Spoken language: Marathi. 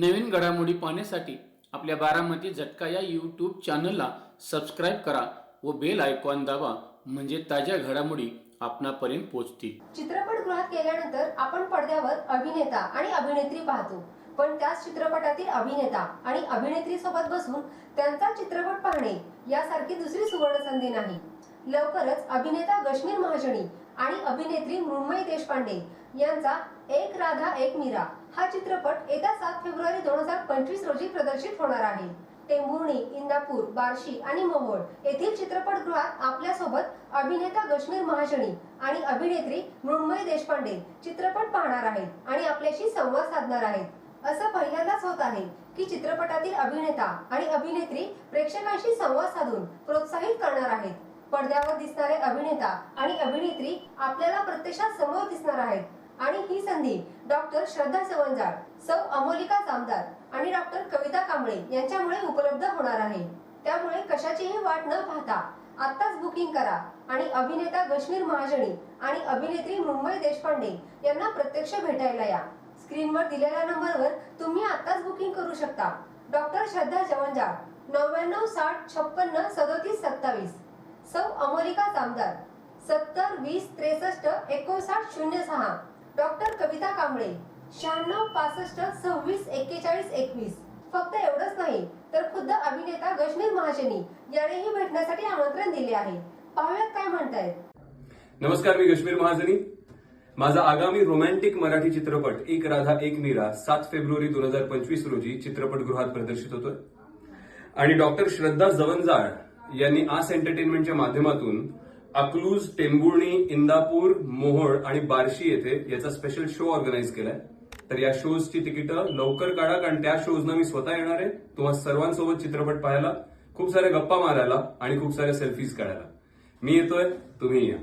नवीन घडामोडी पाहण्यासाठी आपल्या बारामती झटका या यूट्यूब चॅनलला सबस्क्राईब करा व बेल आयकॉन दाबा म्हणजे ताज्या घडामोडी आपणापर्यंत पोहोचतील. चित्रपटगृहात गेल्यानंतर आपण पडद्यावर अभिनेता आणि अभिनेत्री पाहतो. पण त्याच चित्रपटातील अभिनेता आणि अभिनेत्री सोबत बसून त्यांचा चित्रपट पाहणे यासारखी दुसरी सुवर्ण संधी नाही. लवकरच अभिनेता गश्मीर महाजनी आणि अभिनेत्री मृण्मयी देशपांडे यांचा एक राधा एक मीरा हा चित्रपट येत्या सात फेब्रुवारी दोन हजार पंचवीस रोजी प्रदर्शित होणार आहे. टेंभुर्णी इंदापूर बार्शी आणि मोहोळ येथील चित्रपटगृहात आपल्यासोबत अभिनेता गश्मीर महाजनी आणि अभिनेत्री मृण्मयी देशपांडे चित्रपट पाहणार आहेत आणि आपल्याशी संवाद साधणार आहेत. असं पहिल्यांदाच होत आहे की चित्रपटातील अभिनेता आणि अभिनेत्री प्रेक्षकांशी संवाद साधून प्रोत्साहित करणार आहेत. पडद्यावर दिसणारे अभिनेता आणि अभिनेत्री आपल्याला प्रत्यक्षात समोर दिसणार आहेत. आणि ही संधी डॉक्टर श्रद्धा सवंजाळ सौ अमोलिका जामदार आणि डॉक्टर कविता कांबळे यांच्यामुळे उपलब्ध होणार आहे. त्यामुळे कशाचीही वाट न पाहता आत्ताच बुकिंग करा आणि अभिनेता गश्मीर महाजनी आणि अभिनेत्री मुंबई देशपांडे यांना प्रत्यक्ष भेटायला या. स्क्रीनवर दिलेल्या नंबरवर तुम्ही आत्ताच बुकिंग करू शकता. डॉक्टर श्रद्धा जवंजाळ नव्याण्णव साठ छप्पन्न सदोतीस सत्तावीस. सौ अमोलिका जामदार सत्तर वीस त्रेसष्ट एकोणसाठ शून्य सहा. डॉक्टर कविता कांबळे. शहाण्णव पासष्ट सव्वीस एक्केचाळीस एकवीस. फक्त एवढंच नाही तर खुद्द अभिनेता गश्मीर महाजनी यानेही भेटण्यासाठी आमंत्रण दिले आहे. पाहुयात काय म्हणतायत. नमस्कार मी कश्मीर महाजनी. माझा आगामी रोमॅन्टिक मराठी चित्रपट एक राधा एक मीरा सात फेब्रुवारी दोन हजार पंचवीस रोजी चित्रपटगृहात प्रदर्शित होतोय. आणि डॉक्टर श्रद्धा जवंजाळ यांनी आस एंटरटेनमेंटच्या माध्यमातून अकलूज टेंबुर्णी इंदापूर मोहोळ आणि बार्शी येथे याचा स्पेशल शो ऑर्गनाईज केलाय. तर या शोजची तिकीटं लवकर काढा कारण त्या शोजना मी स्वतः येणार आहे. तुम्हा सर्वांसोबत चित्रपट पाहायला खूप साऱ्या गप्पा मारायला आणि खूप साऱ्या सेल्फीज काढायला. मी येतोय तुम्ही या.